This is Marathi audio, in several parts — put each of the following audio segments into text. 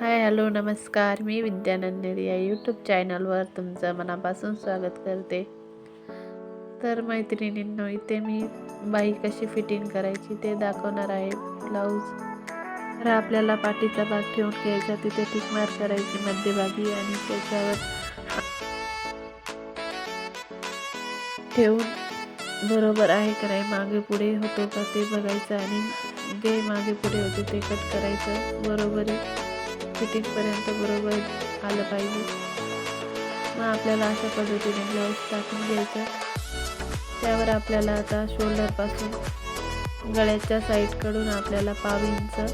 हाय हॅलो नमस्कार. मी विद्यानंद या यूट्यूब चॅनलवर तुमचं मनापासून स्वागत करते. तर मैत्रिणींनो इथे मी बाई कशी फिटिंग करायची ते दाखवणार आहे. ब्लाऊज तर आपल्याला पाठीचा भाग ठेवून घ्यायचा तिथे टिकमार करायची मध्यभागी आणि त्याच्यावर ठेवून बरोबर आहे का नाही मागे पुढे होतो का ते बघायचं आणि जे मागे पुढे होते ते कट करायचं. बरोबर फिटिंगपर्यंत बरोबर आलं पाहिजे? मग आपल्याला अशा पद्धतीने ब्लाऊज टाकून घ्यायचं. त्यावर आपल्याला आता शोल्डरपासून गळ्याच्या साईडकडून आपल्याला पाव इंच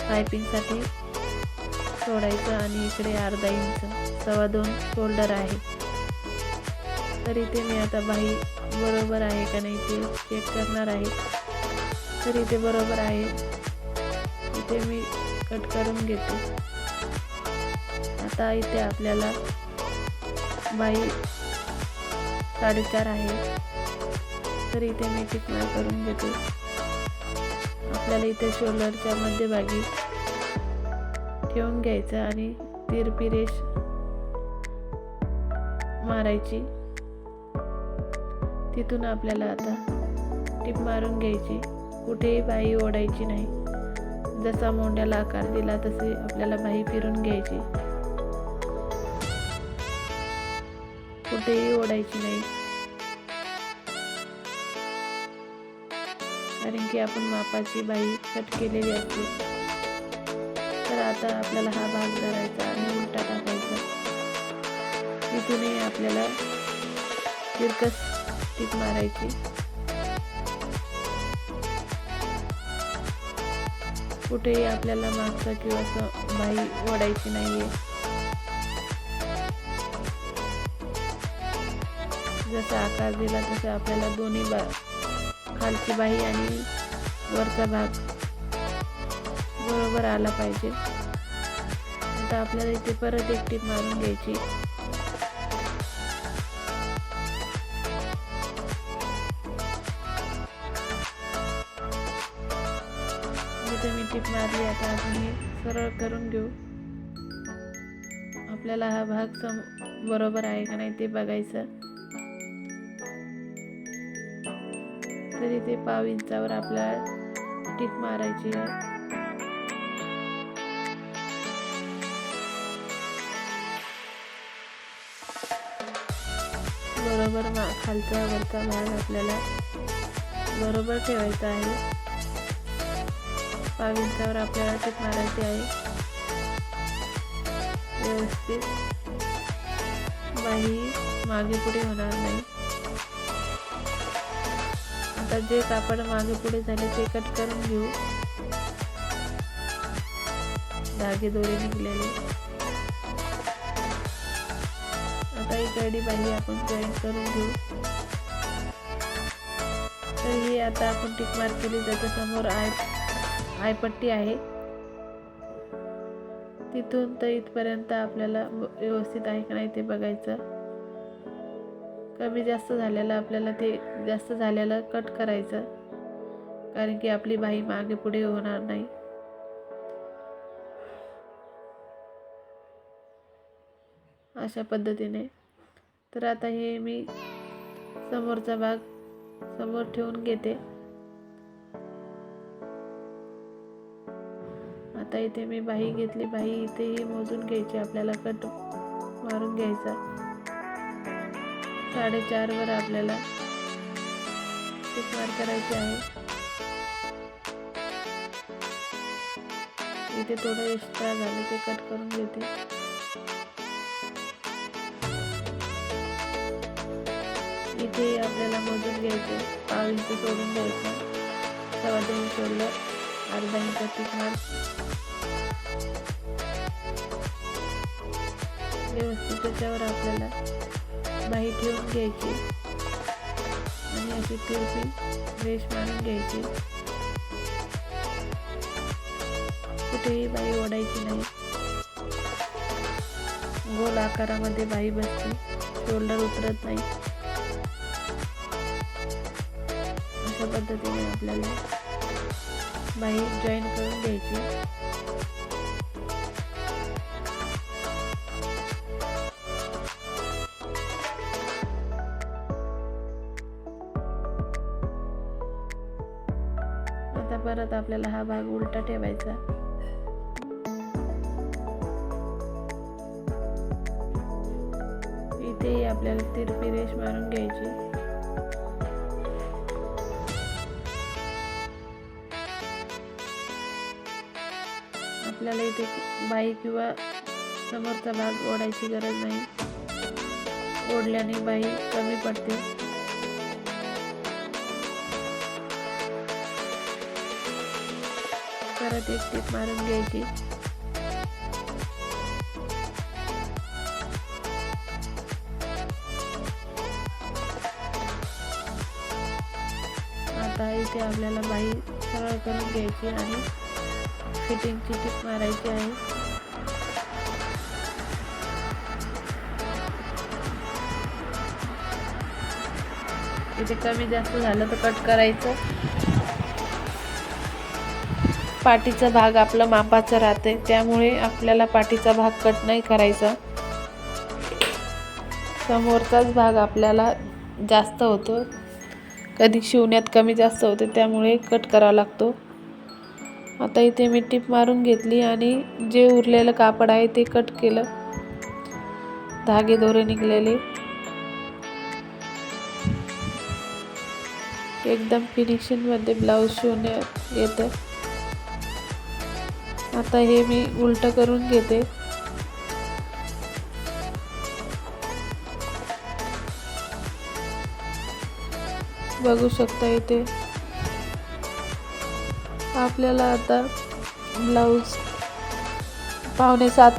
पायपिंगसाठी सोडायचं आणि इकडे अर्धा इंच सव्वा दोन शोल्डर आहे. तर इथे मी आता बाही बरोबर आहे का नाही ते चेक करणार आहे. तर इथे बरोबर आहे. इथे मी कट करून घेते. आता इथे आपल्याला बाई साडेचार आहे. तर इथे मी टिकणार करून घेते. आपल्याला इथे शोल्डरच्या मध्यभागी ठेवून घ्यायचं आणि तिरपी रेष मारायची. तिथून आपल्याला आता टिप मारून घ्यायची. कुठेही बाई ओढायची नाही. जसा मोंड्याला आकार दिला तसे आपल्याला बाई फिरून घ्यायची. कुठेही ओढायची नाही. कारण की आपण मापाची बाई कट केलेली असते. तर आता आपल्याला हा भाग धरायचा आणि उलटा टाकायचा. तिथूनही आपल्याला तिरकस टीप मारायची. कुठेही आपल्याला मागचा किंवा असं बाई ओढायची नाहीये. जसा आकार दिला तसा आपल्याला दोन्ही बा खालची बाही आणि वरचा भाग बरोबर आला पाहिजे. आता आपल्याला इथे परत एक टीप मारून घ्यायची. इथे मी टीप मारली आता आपण हे सरळ करून घेऊ. आपल्याला हा भाग सम बरोबर आहे का नाही ते बघायचं. तर इथे पाव इंचावर आपल्याला टीप मारायची. आहे बरोबर मा खालचा वरचा भाग आपल्याला बरोबर ठेवायचा आहे. पाव इंचावर आपल्याला टीप मारायची आहे. व्यवस्थित. बाही मागे पुढे होणार नाही. आता जे कापड मागे पुढे झाले ते कट करून घेऊ. धागे दोरे निघलेले. आता ही गडी बाही आपण जॉईन करून घेऊ. तर ही आता आपण टिक मार केली त्याच्यासमोर आय आयपट्टी आहे. तिथून तर इथपर्यंत आपल्याला व्यवस्थित आहे का नाही ते बघायचं. कमी जास्त झालेलं आपल्याला ते जास्त झालेलं कट करायचं. कारण की आपली बाई मागे पुढे होणार नाही. अशा पद्धतीने. तर आता हे मी समोरचा भाग समोर ठेवून घेते. आता इथे मी बाही घेतली. बाही इथेही मोजून घ्यायची. आपल्याला कट मारून घ्यायचा. साडेचार वर आपल्याला टिक मार करायची आहे. इथे थोडं एक्स्ट्रा झालं ते कट करून घेते. इथे आपल्याला मोजून घ्यायचे पाव इंच सोडून घ्यायचं सव्वा दोन सोडलं अर्धा इंच टिक व्यवस्थित त्याच्यावर आपल्याला बाही ठेवून घ्यायची. आणि अशी तिरपी रेश मारून घ्यायची. कुठेही बाई ओढायची नाही. गोल आकारामध्ये बाई बसते. शोल्डर उतरत नाही. अशा पद्धतीने आपल्याला बाई जॉईन करून घ्यायची. परत आपल्याला हा भाग उलटा ठेवायचा. इथेही आपल्याला तिरपी रेष मारून घ्यायची. आपल्याला इथे बाई किंवा समोरचा भाग ओढायची गरज नाही. ओढल्याने बाई कमी पडते. परत एक टीप मारून घ्यायची. आता इथे आपल्याला बाई सरळ करून घ्यायची आणि फिटिंगची टीप मारायची आहे. इथे कमी जास्त झालं तर कट करायचं. पाठीचा भाग आपला मापाचा राहते त्यामुळे आपल्याला पाठीचा भाग कट नाही करायचा. समोरचाच भाग आपल्याला जास्त होतो. कधी शिवण्यात कमी जास्त होते त्यामुळे कट करावा लागतो. आता इथे मी टीप मारून घेतली आणि जे उरलेलं कापड आहे ते कट केलं. धागे दोरे निघलेले. एकदम फिनिशिंगमध्ये ब्लाऊज शिवण्यात येतं. आता हे मी उलट करून घेते. बघू शकता इथे. आपल्याला आता ब्लाऊज पावणे सात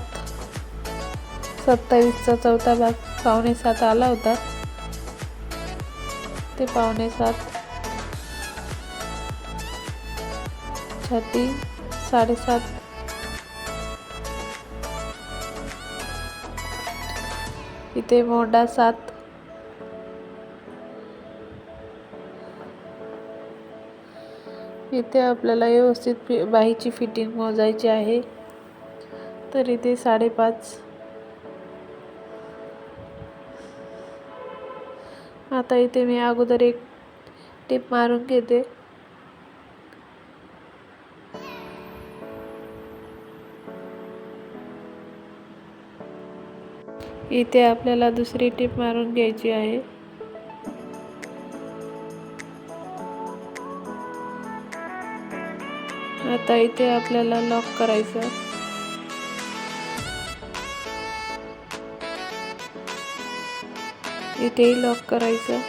सत्तावीसचा चौथा भाग पावणे सात आला होता. ते पावणे सात छाती साडेसात इथे मोडा सात. इथे आपल्याला व्यवस्थित फि बाहीची फिटिंग मोजायची आहे. तर इथे साडेपाच. आता इथे मी अगोदर एक टिप मारून घेते. इथे आपल्याला दुसरी टिप मारून घ्यायची आहे. आता इथे आपल्याला लॉक करायचं. इथेही लॉक करायचं.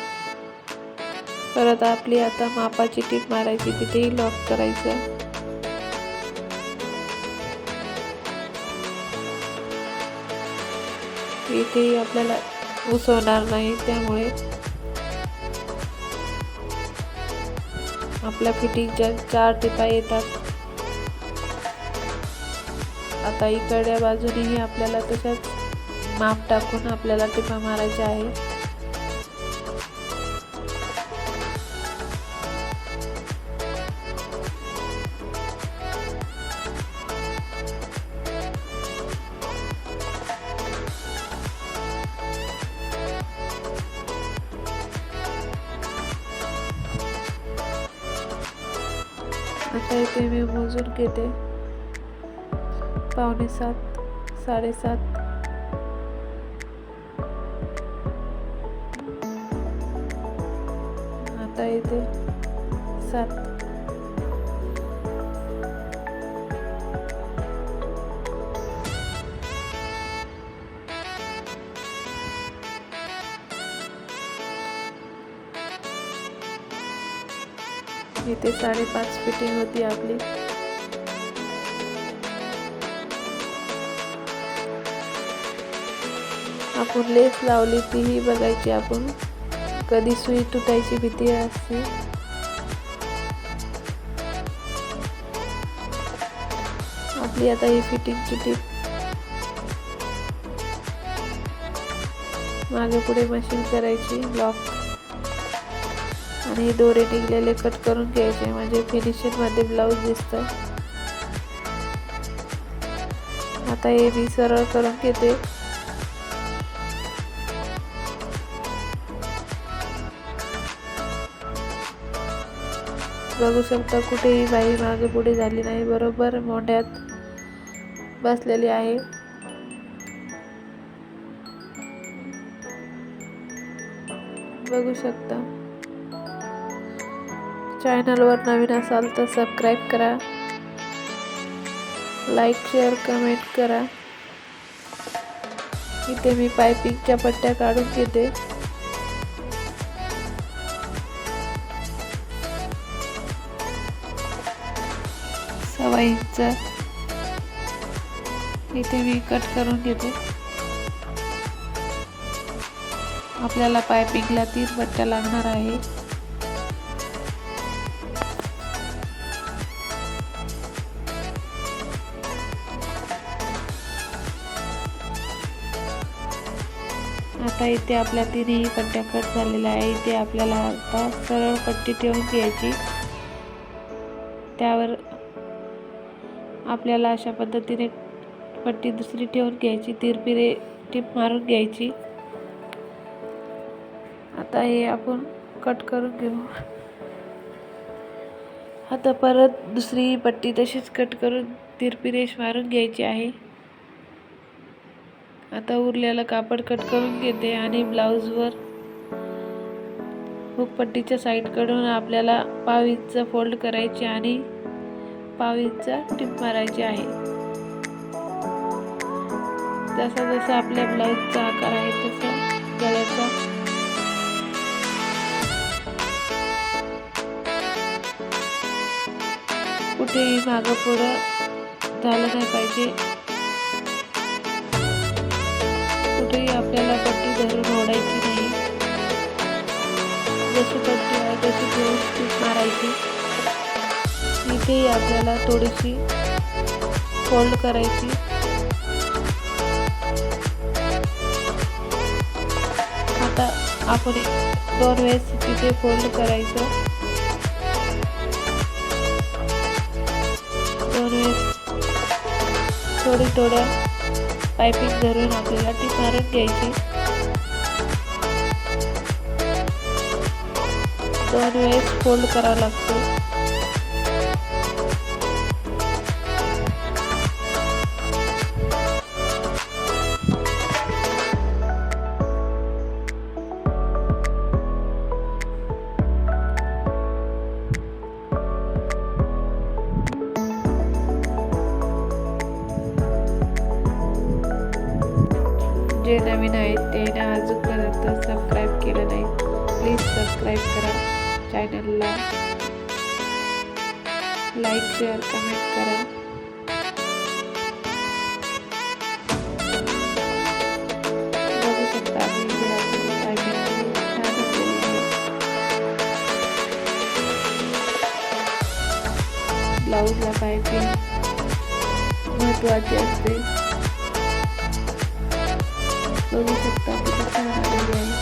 परत आपली आता मापाची टीप मारायची तिथेही लॉक करायचं. इथेही आपल्याला उसवणार नाही त्यामुळे आपल्या फिटिंगच्या चार टिपा येतात. आता इकडच्या बाजूनेही आपल्याला तशाच माप टाकून आपल्याला टिपा मारायच्या आहे आता इथे मी मोजून घेते. पावणे सात साडेसात आता इथे सात. इथे साडेपाच फिटिंग होती आपली. आपण लेस लावली तीही बघायची आपण. कधी सुई तुटायची भीती असते. आपली आता ही फिटिंगची टीप मागे पुढे मशीन करायची लॉक. आणि हे दोरे निघलेले कट करून घ्यायचे. म्हणजे फिनिशिंगमध्ये ब्लाऊज दिसत आता हे मी सरळ करून घेते. बघू शकता कुठेही बाई मागे पुढे झाली नाही. बरोबर मोंढ्यात बसलेली आहे. बघू शकता. चॅनलवर नवीन असाल तर सबस्क्राईब करा. लाईक शेअर कमेंट करा. इथे मी पायपिंगच्या पट्ट्या काढून घेते. सव्वा इंच. इथे मी कट करून घेते. आपल्याला पायपिंगला तीन पट्ट्या लागणार आहे. आता इथे आपल्या तिन्ही पट्ट्या कट झालेल्या आहे. इथे आपल्याला आता सरळ पट्टी ठेवून घ्यायची. त्यावर आपल्याला अशा पद्धतीने पट्टी दुसरी ठेवून घ्यायची. तिरपिरे टीप मारून घ्यायची. आता हे आपण कट करून घेऊ. आता परत दुसरी पट्टी तशीच कट करून तिरपी रेष मारून घ्यायची आहे. आता उरलेलं कापड कट करून घेते आणि ब्लाऊजवर हुकपट्टीच्या साईडकडून आपल्याला पाव इंच फोल्ड करायची आणि पाव इंच टिप मारायची आहे. जसा जसा आपल्या ब्लाऊजचा आकार आहे तसा गळ्याचा. कुठेही मागं पुढं झालं नाही पाहिजे. आपल्याला पट्टी धरून ओढायची नाही. जशी पट्टी आहे तशी घेऊन मारायची. इथेही आपल्याला थोडीशी फोल्ड करायची. आता आपण दोन वेळेस तिथे फोल्ड करायचं. दोन वेळेस थोडी थोड्या पायपिंग धरून आपल्याला ती मारून घ्यायची. दोन वेळेस फोल्ड करावा लागतो. लाईक शेअर कमेंट करा. बघू शकता मी घरातून छान आहे ब्लाऊजला पायपिंग असते. बघू शकता किती छान आलेली आहे.